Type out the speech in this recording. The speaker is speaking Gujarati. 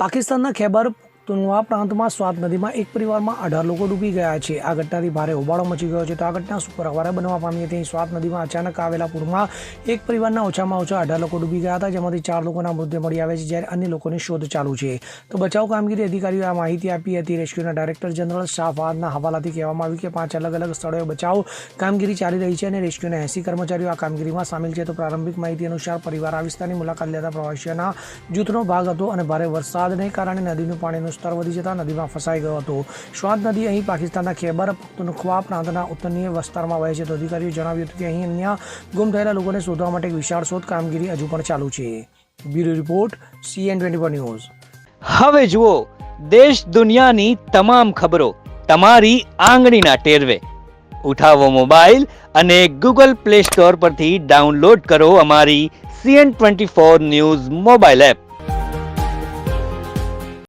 પાકિસ્તાનના ખૈબર પખ્તુનવા પ્રાંતમાં સ્વાત નદીમાં એક પરિવારમાં અઢાર લોકો ડૂબી ગયા છે. આ ઘટનાથી ભારે હોબાળો મચી ગયો છે. તો આ ઘટના શુક્રવારે બનવા પામી હતી. સ્વાત નદીમાં અચાનક આવેલા પૂરમાં એક પરિવારના ઓછામાં ઓછા અઢાર લોકો ડૂબી ગયા હતા, જેમાંથી ચાર લોકોના મૃતદેહ મળી આવ્યા છે, જ્યારે અન્ય લોકોની શોધ ચાલુ છે. તો બચાવ કામગીરી અધિકારીઓએ આ માહિતી આપી હતી. રેસ્ક્યુના ડાયરેક્ટર જનરલ શાહફાદના હવાલાથી કહેવામાં આવ્યું કે પાંચ અલગ અલગ સ્થળોએ બચાવ કામગીરી ચાલી રહી છે અને રેસ્ક્યુના એસી કર્મચારીઓ આ કામગીરીમાં સામેલ છે. તો પ્રારંભિક માહિતી અનુસાર પરિવાર આ વિસ્તારની મુલાકાત લેતા પ્રવાસીઓના જૂથનો ભાગ હતો અને ભારે વરસાદને કારણે નદીનું પાણીનું સ્તર વધી જતા નદીમાં ફસાઈ ગયો હતો. સ્વાત નદી અહીં પાકિસ્તાનના ખેબર પખ્તુનખ્વા પ્રાંતના ઉત્તરીય વિસ્તારમાં વહે છે. તો અધિકારીઓ જણાવ્યું હતું કે અહીં અન્ય ગુમ થયેલા લોકોને શોધવા માટે વિશાળ શોધ કામગીરી હજુ પણ ચાલુ છે. Bureau report CN twenty news. હવે જુઓ, દેશ દુનિયાની તમામ ખબરો તમારી આંગળીના ટેરવે. ઉઠાવો મોબાઈલ અને ગૂગલ પ્લે સ્ટોર પરથી ડાઉનલોડ કરો અમારી CN twenty four news mobile app.